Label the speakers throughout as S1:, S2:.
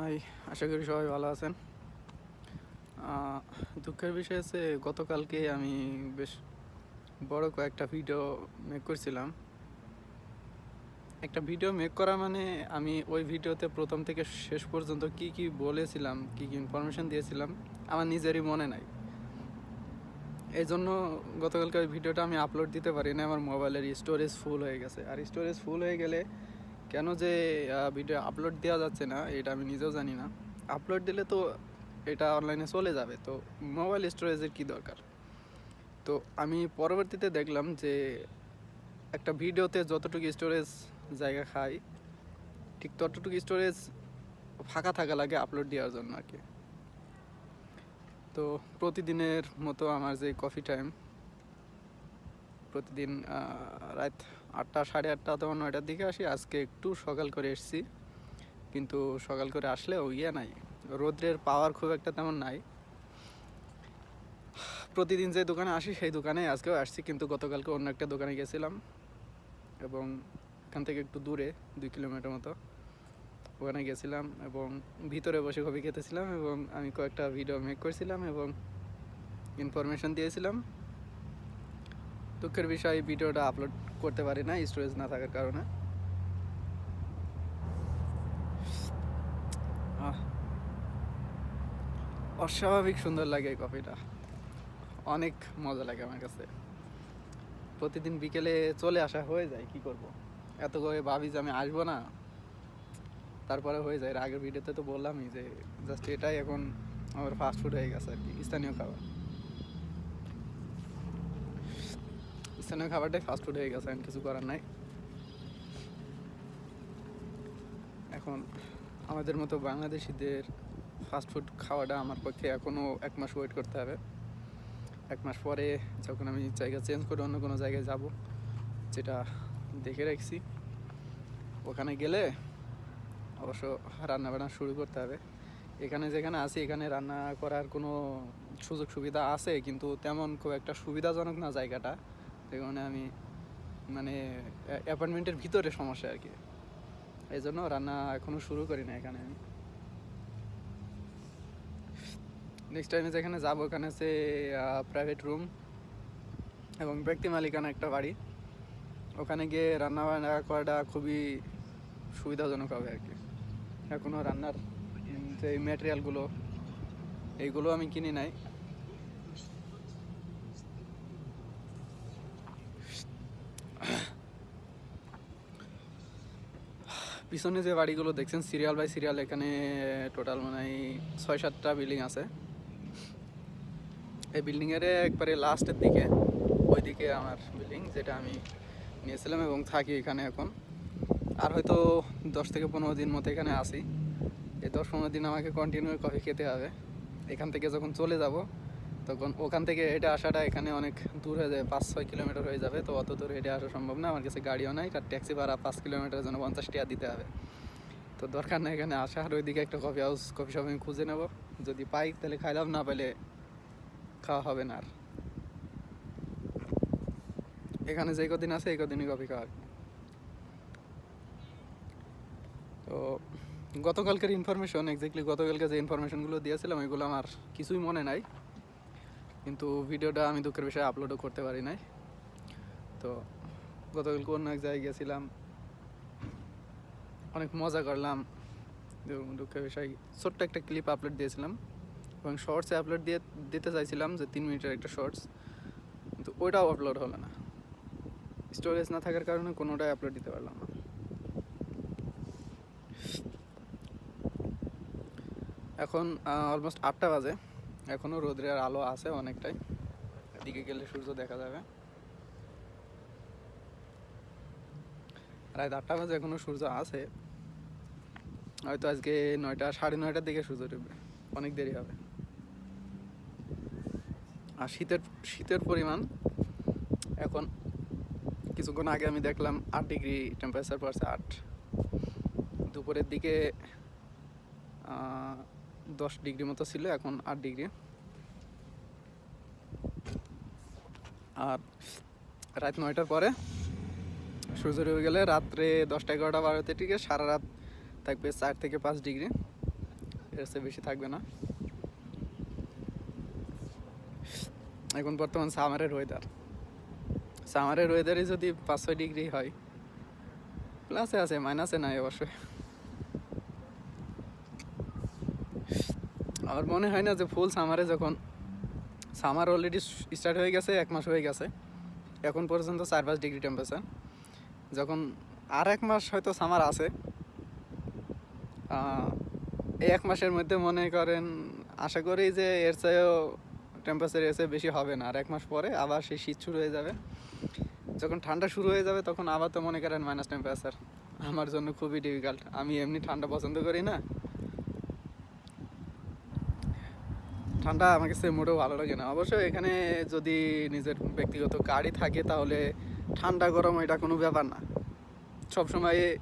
S1: High, আশা করি সবাই ভালো আছেন। দুঃখের বিষয় হচ্ছে গতকালকে আমি বেশ বড় কয়েকটা ভিডিও মেক করছিলাম। একটা ভিডিও মেক করা মানে আমি ওই ভিডিওতে প্রথম থেকে শেষ পর্যন্ত কি কি বলেছিলাম, কি কি ইনফরমেশন দিয়েছিলাম, আমার নিজেরই মনে নাই। এই জন্য গতকালকে ওই ভিডিওটা আমি আপলোড দিতে পারি না আমার মোবাইলের স্টোরেজ ফুল হয়ে গেছে। আর স্টোরেজ ফুল হয়ে গেলে কেন যে ভিডিও আপলোড দেওয়া যাচ্ছে না, এটা আমি নিজেও জানি না। আপলোড দিলে তো এটা অনলাইনে চলে যাবে, তো মোবাইল স্টোরেজের কি দরকার? তো আমি পরবর্তীতে দেখলাম যে, একটা ভিডিওতে যতটুকু স্টোরেজ জায়গা খাই, ঠিক ততটুকু স্টোরেজ ফাঁকা থাকা লাগে আপলোড দেওয়ার জন্য আর কি। তো প্রতিদিনের মতো আমার যে কফি টাইম প্রতিদিন রাত আটটা, সাড়ে আটটা অথবা নয়টার দিকে আসি। আজকে একটু সকাল করে এসেছি, কিন্তু সকাল করে আসলেও ইয়ে নাই। রোদ্রের পাওয়ার খুব একটা তেমন নাই। প্রতিদিন যে দোকানে আসি, সেই দোকানে আজকেও আসছি, কিন্তু গতকালকে অন্য একটা দোকানে গেছিলাম এবং এখান থেকে একটু দূরে, দুই কিলোমিটার মতো। ওখানে গেছিলাম এবং ভিতরে বসে কফি খেতেছিলাম এবং আমি কয়েকটা ভিডিও মেক করছিলাম এবং ইনফরমেশন দিয়েছিলাম। দুঃখের বিষয় ভিডিওটা আপলোড করতে পারি না স্টোরেজ না থাকার কারণে। অস্বাভাবিক সুন্দর লাগে এই কফিটা অনেক মজা লাগে আমার কাছে। প্রতিদিন বিকেলে চলে আসা হয়ে যায়, কি করব? এত করে ভাবি যে আমি আসব না। তারপরে হয়ে যায়। আগের ভিডিওতে তো বললামই যে জাস্ট এটাই এখন আমার ফাস্ট ফুড হয়ে গেছে আর কি, স্থানীয় খাবার। স্থানীয় খাবারটাই ফাস্ট ফুড হয়ে গেছে এখন কিছু করার নাই। এখন আমাদের মতো বাংলাদেশিদের ফাস্ট ফুড খাওয়াটা আমার পক্ষে এখনও এক মাস ওয়েট করতে হবে। এক মাস পরে যখন আমি জায়গা চেঞ্জ করে অন্য কোনো জায়গায় যাব, যেটা দেখে রাখছি, ওখানে গেলে অবশ্য রান্না বান্না শুরু করতে হবে। এখানে যেখানে আছি, এখানে রান্না করার কোনো সুযোগ সুবিধা আছে, কিন্তু তেমন খুব একটা সুবিধাজনক না জায়গাটা। সেই কারণে আমি মানে অ্যাপার্টমেন্টের ভিতরে সমস্যা আর কি। এই জন্য রান্না এখনও শুরু করি না এখানে আমি। নেক্সট টাইমে যেখানে যাব, ওখানে হচ্ছে প্রাইভেট রুম এবং ব্যক্তি মালিকানা একটা বাড়ি। ওখানে গিয়ে রান্না বান্না করাটা খুবই সুবিধাজনক হবে আর কি। এখনও রান্নার যে ম্যাটেরিয়ালগুলো এইগুলো আমি কিনি নাই। পিছনে যে বাড়িগুলো দেখছেন, সিরিয়াল বাই সিরিয়াল, এখানে টোটাল মানে ছয় সাতটা বিল্ডিং আছে। এই বিল্ডিংয়ের একবারে লাস্টের দিকে, ওইদিকে আমার বিল্ডিং যেটা আমি নিয়েছিলাম এবং থাকি এখানে এখন। আর হয়তো দশ থেকে পনেরো দিন মতো এখানে আসি এই দশ পনেরো দিন আমাকে কন্টিনিউ কফি খেতে হবে। এখান থেকে যখন চলে যাব তখন ওখান থেকে হেঁটে আসাটা এখানে অনেক দূর হয়ে যাবে পাঁচ, ছয় কিলোমিটার হয়ে যাবে। তো অত দূর হেঁটে আসা সম্ভব না, আমার কাছে গাড়িও নাই, আর ট্যাক্সি ভাড়া পাঁচ কিলোমিটারের জন্য পঞ্চাশ টাকা দিতে হবে। তো দরকার নেই এখানে আসা, আর ওইদিকে একটা কফি হাউস কফি শপ আমি খুঁজে নেব। যদি পাই, তাহলে খাইলাম, না পেলে খাওয়া হবে না আর। এখানে যে কদিন আছে, এই কদিনই কফি খাওয়া তো গতকালকের ইনফরমেশন এক্স্যাক্টলি গতকালকে যে ইনফরমেশনগুলো দিয়েছিলাম, ওইগুলো আমার কিছুই মনে নাই। কিন্তু ভিডিওটা আমি দুঃখের বিষয়ে আপলোডও করতে পারি নাই। তো গতকালকে অন্য এক জায়গায় গেছিলাম, অনেক মজা করলাম। দুঃখের বিষয়, ছোট্ট একটা ক্লিপ আপলোড দিয়েছিলাম। এবং শর্টসে আপলোড দিয়ে, দিতে চাইছিলাম যে তিন মিনিটের একটা শর্টস কিন্তু ওইটাও আপলোড হলো না। স্টোরেজ না থাকার কারণে কোনোটাই আপলোড দিতে পারলাম না। এখন অলমোস্ট আটটা বাজে। এখনও রোদ্রের আলো আছে অনেকটাই। এদিকে গেলে সূর্য দেখা যাবে। রাত আটটা বাজে এখনও সূর্য আছে। হয়তো আজকে নয়টা, সাড়ে নয়টার দিকে সূর্য ডুববে। অনেক দেরি হবে। আর শীতের শীতের পরিমাণ এখন কিছুক্ষণ আগে আমি দেখলাম আট ডিগ্রি টেম্পারেচার পড়ছে আট দুপুরের দিকে দশ ডিগ্রি মতো ছিল, এখন আট ডিগ্রি। আর রাত নয়টার পরে সূর্য ডুবে গেলে রাত্রে দশটা এগারোটা বারোতে দিকে সারা রাত থাকবে চার থেকে পাঁচ ডিগ্রি। এর চেয়ে বেশি থাকবে না। এখন বর্তমান সামারের ওয়েদার সামারের ওয়েদারে যদি পাঁচ ছয় ডিগ্রি হয় প্লাসে আছে মাইনাসে নাই অবশ্যই। আমার মনে হয় না যে ফুল সামারে যখন সামার অলরেডি স্টার্ট হয়ে গেছে, এক মাস হয়ে গেছে, এখন পর্যন্ত চার পাঁচ ডিগ্রি টেম্পারেচার যখন আর এক মাস হয়তো সামার আছে এই এক মাসের মধ্যে মনে করেন, আশা করি যে এর চেয়েও টেম্পারেচার চেয়ে বেশি হবে না। আর এক মাস পরে আবার সেই শীত শুরু হয়ে যাবে। যখন ঠান্ডা শুরু হয়ে যাবে, তখন আবার তো মনে করেন মাইনাস টেম্পারেচার আমার জন্য খুবই ডিফিকাল্ট আমি এমনি ঠান্ডা পছন্দ করি না। ঠান্ডা আমার কাছে মোটেও ভালো লাগে না। অবশ্য এখানে যদি নিজের ব্যক্তিগত গাড়ি থাকে তাহলে ঠান্ডা, গরম এটা কোনো ব্যাপার না। সবসময়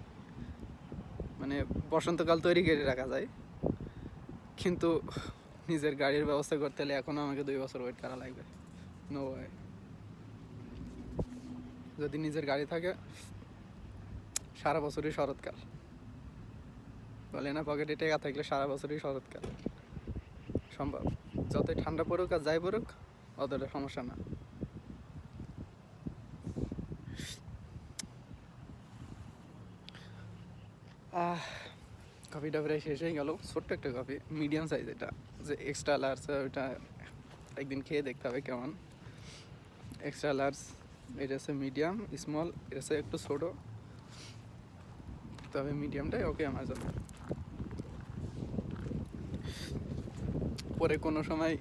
S1: মানে বসন্তকাল তৈরি করে রাখা যায়। কিন্তু নিজের গাড়ির ব্যবস্থা করতে হলে এখনও আমাকে দুই বছর ওয়েট করা লাগবে। নো ওয়ে যদি নিজের গাড়ি থাকে, সারা বছরই শরৎকাল। বলে না পকেটে টেকা থাকলে সারা বছরই শরৎকাল। সম্ভব। যতই ঠান্ডা পড়ুক আর যাই পড়ুক অতটা সমস্যা না। কফিটা প্রায় শেষ হয়ে গেল। ছোট্ট একটা কফি মিডিয়াম সাইজ এটা। যে এক্সট্রা লার্জ ওইটা একদিন খেয়ে দেখতে হবে কেমন। এক্সট্রা লার্জ এটা হচ্ছে মিডিয়াম স্মল এটা হচ্ছে একটু ছোটো। তবে মিডিয়ামটাই ওকে আমার জন্য। পরে কোনো সময়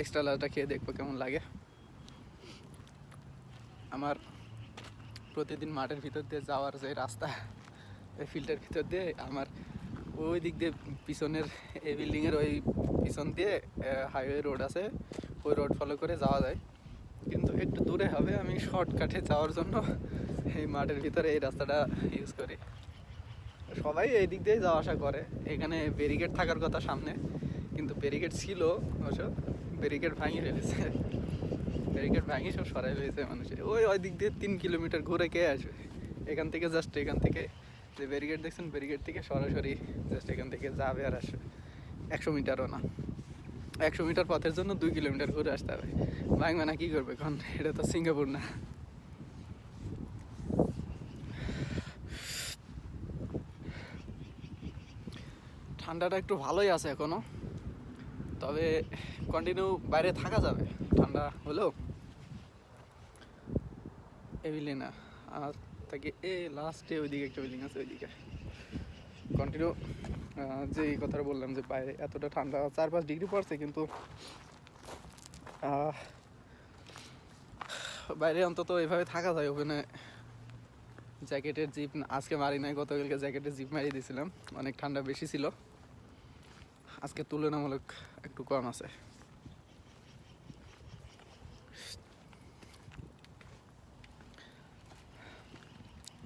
S1: এক্সট্রা লার্জটা খেয়ে দেখব কেমন লাগে। আমার প্রতিদিন মাঠের ভিতর দিয়ে যাওয়ার যে রাস্তা, এই ফিল্ডের ভিতর দিয়ে আমার ওই দিক দিয়ে পিছনের এই বিল্ডিংয়ের ওই পিছন দিয়ে হাইওয়ে রোড আছে, ওই রোড ফলো করে যাওয়া যায়। কিন্তু একটু দূরে হবে আমি শর্টকাটে যাওয়ার জন্য এই মাঠের ভিতরে এই রাস্তাটা ইউজ করি। সবাই এই দিক দিয়ে যাওয়া আসা করে। এখানে ব্যারিকেড থাকার কথা সামনে, কিন্তু ব্যারিকেড ছিল অবশ্য। ব্যারিকেড ভাঙিয়ে ফেলেছে। ব্যারিকেড ভাঙি সব সরাই ফেলেছে মানুষের। ওই ওই দিক দিয়ে তিন কিলোমিটার ঘুরে কে আসবে? এখান থেকে জাস্ট এখান থেকে। যে ব্যারিকেড দেখছেন ব্যারিকেড থেকে সরাসরি জাস্ট এখান থেকে যাবে আর আসবে। একশো মিটারও না। একশো মিটার পথের জন্য দুই কিলোমিটার ঘুরে আসতে হবে। ভাঙবে না, কী করবে? কারণ এটা তো সিঙ্গাপুর না। ঠান্ডাটা একটু ভালোই আছে এখনও। তবে কন্টিনিউ বাইরে থাকা যাবে। ঠান্ডা হলেও। এবিলি না আর তাকে এ লাস্টে ওইদিকে একটা বিল্ডিং আছে, ওইদিকে। কন্টিনিউ যে এই কথাটা বললাম যে বাইরে এতটা ঠান্ডা চার পাঁচ ডিগ্রি পড়ছে কিন্তু বাইরে অন্তত এভাবে থাকা যায়। ওখানে জ্যাকেটের জিপ, আজকে মারি নাই, গতকালকে জ্যাকেটের জিপ মারিয়ে দিয়েছিলাম। অনেক ঠান্ডা বেশি ছিল। আজকে তুলনামূলক একটু কম আছে।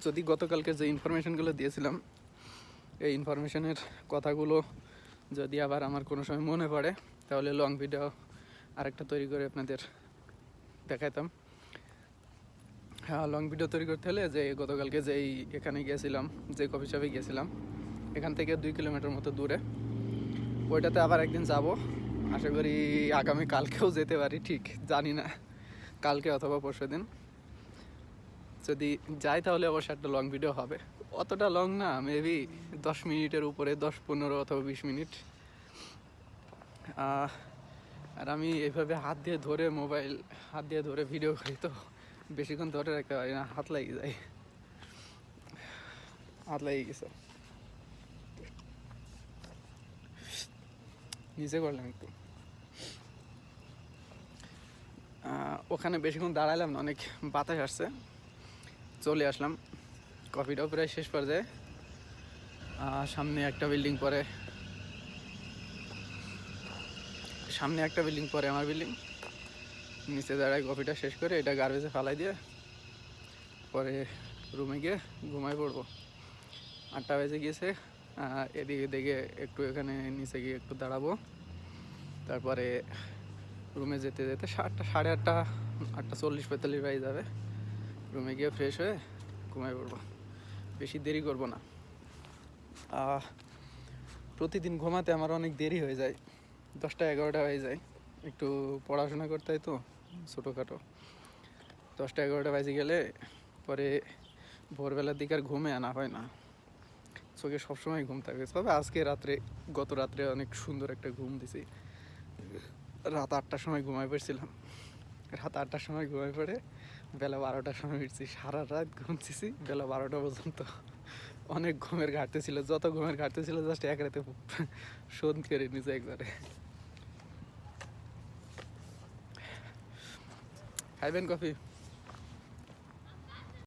S1: যদি গতকালকে যে ইনফরমেশনগুলো দিয়েছিলাম, এই ইনফরমেশনের কথাগুলো যদি আবার আমার কোনো সময় মনে পড়ে, তাহলে লং ভিডিও আরেকটা তৈরি করে আপনাদের দেখাইতাম হ্যাঁ লং ভিডিও তৈরি করতে হলে যে গতকালকে যেই এখানে গিয়েছিলাম, যে কফি শপে গিয়েছিলাম, এখান থেকে দুই কিলোমিটার মতো দূরে ওইটাতে আবার একদিন যাব। আশা করি আগামী কালকেও যেতে পারি, ঠিক জানি না। কালকে অথবা পরশু দিন। যদি যাই তাহলে অবশ্যই একটা লং ভিডিও হবে। অতটা লং না মেবি দশ মিনিটের উপরে, দশ, পনেরো অথবা বিশ মিনিট। আর আমি এভাবে হাত দিয়ে ধরে মোবাইল হাত দিয়ে ধরে ভিডিও করি তো বেশিক্ষণ ধরে রাখতে পারি না, হাত লাগিয়ে যায়। হাত লাগিয়ে গেছে। নিজে করলাম একটু। ওখানে বেশিক্ষণ দাঁড়ালাম না, অনেক বাতাস আসছে। চলে আসলাম। কফিটাও প্রায় শেষ পর্যায়ে। সামনে একটা বিল্ডিং পরে। সামনে একটা বিল্ডিং পরে আমার বিল্ডিং। নিচে দাঁড়ায় কফিটা শেষ করে এটা গার্বেজে ফালাই দিয়ে পরে রুমে গিয়ে ঘুমাই পড়ব। আটটা বেজে গিয়েছে। এদিকে দেখে একটু এখানে নিচে গিয়ে একটু দাঁড়াবো। তারপরে রুমে যেতে যেতে সাতটা সাড়ে আটটা আটটা চল্লিশ, পঁয়তাল্লিশ বাজে যাবে। রুমে গিয়ে ফ্রেশ হয়ে ঘুমাই পড়ব। বেশি দেরি করব না। প্রতিদিন ঘুমাতে আমার অনেক দেরি হয়ে যায়। দশটা, এগারোটা হয়ে যায়। একটু পড়াশোনা করতে হয় তো, ছোটোখাটো। দশটা, এগারোটা বাজে গেলে পরে ভোরবেলার দিকে আর ঘুমে আনা হয় না। চোখে সবসময় ঘুম থাকে। তবে আজকে রাত্রে, গত রাত্রে অনেক সুন্দর একটা ঘুম দিছি। রাত আটটার সময় ঘুমাই পড়ছিলাম। রাত আটটার সময় ঘুমাই পড়ে বেলা বারোটার সময় উঠছি। সারা রাত ঘুমতেছি বেলা বারোটা পর্যন্ত। অনেক ঘুমের ঘাটতি ছিল। যত ঘুমের ঘাটতি ছিল, জাস্ট এক রাতে শোধ করে নিছে একবারে। খাইবেন কফি?